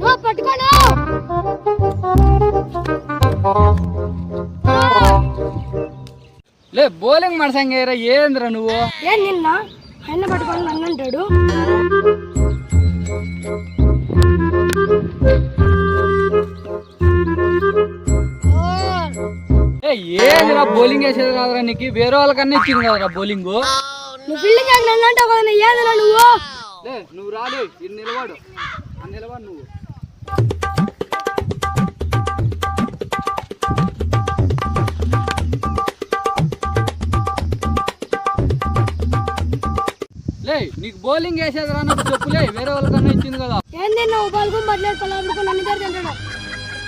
నువ్వు పట్టుకోను. లే బౌలింగ్ మడసంగేరా ఏంద్రా నువ్వు? ఏం నిన్న ఆయన పట్టుకొని నన్ను అంటాడు. ఏందిరా బౌలింగ్ వేసేది కాదురా నీకు? వేరే వాళ్ళకన్నా ఇచ్చింది కదరా బౌలింగ్. నువ్వు ఫీల్డింగ్ చేసి నన్ను అంటావు కదా ఏందిరా నువ్వు? లే నువ్వు రాలే ఇది నిలబడు. ఆ నిలబడు నువ్వు. లే నీకు బౌలింగ్ వేసేది రానప్పుడు చెప్పులే వేరే వాళ్ళకన్నా ఇచ్చింది కదా. ఏంది నువ్వు పలుకుని పట్టలేదు పలాడుకో నన్ను దగ్గర తింటాడు.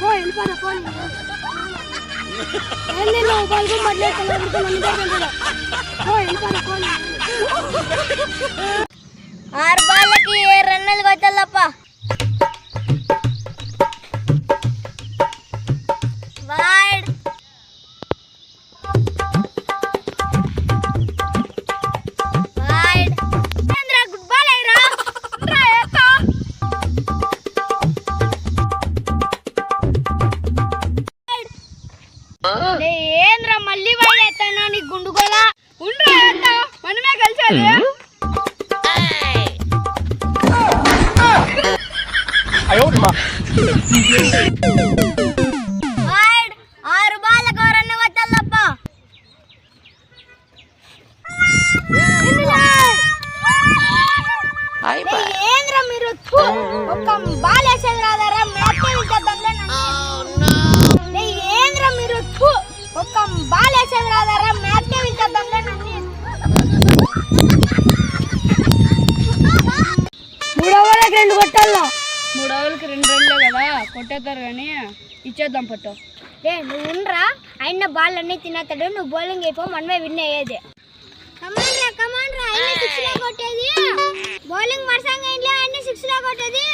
పో వెళ్ళిపోదా పో ఏంది నువ్వు పలుకుని పట్టలేదు ఏంద్రా మళ్ళీ వైడ్ ఎత్తానా నీ ఉండ్రా మనమే కలిసేది. ఆరు బాళ్ళకు రన్న కొట్టాలప్ప ఏంద్రా మీరు? థు, ఒక్క బాల్ వేసేది రాదారా మీరు థు, ఒక్క బాల్ వేసేది రాదారా మ్యాచ్ వింటద్దాంలే మూడో వాళ్ళకి రెండు కొట్టాలా మూడు రోజులకి రెండు రెండులే కదా కొట్టేస్తారు కానీ ఇచ్చేద్దాం పట్టు. ఏ నువ్వు ఉండరా? ఆయన బాల్ అన్ని తినేస్తాడు నువ్వు బౌలింగ్ అయిపో మనమే విన్ అయ్యేది. కమాన్ రా కమాన్ రా ఆయన సిక్స్ లా కొట్టేది. బౌలింగ్ మరసంగా ఇంట్లో ఆయన సిక్స్ లా కొట్టేది.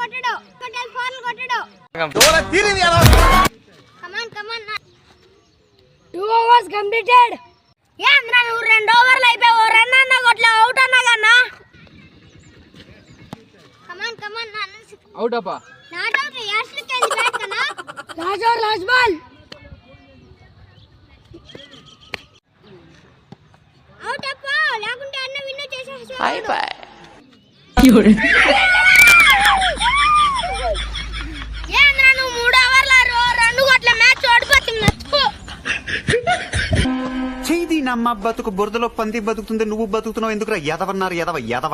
కొట్టడు కొట్టాలి ఫోర్లు కొట్టడు. Come on come on two hours completed ఏంద్రా నువ్వు రెండు ఓవర్లు అయిపోయావు. రన్ అన్న కొట్లా అవుట్ అన్నా కన్నా. కమాన్ కమాన్ అన్న అవుట్ అప్పా నాట్ అవుట్ యాష్లకి బ్యాట్ కన్నా. అవుట్ అప్ప లేకుంటే అన్న విన్ చేసేసి ఏంద్రా నువ్వు మూడు ఓవర్ల రెండు కొట్ల మ్యాచ్ ఓడిపోతుంది నచ్చుకో అమ్మ బతుకు బురదలో పంది బతుకుతుంది నువ్వు బతుకుతున్నావు ఎందుకురా? ఎదవన్నారు ఎదవ ఎదవ.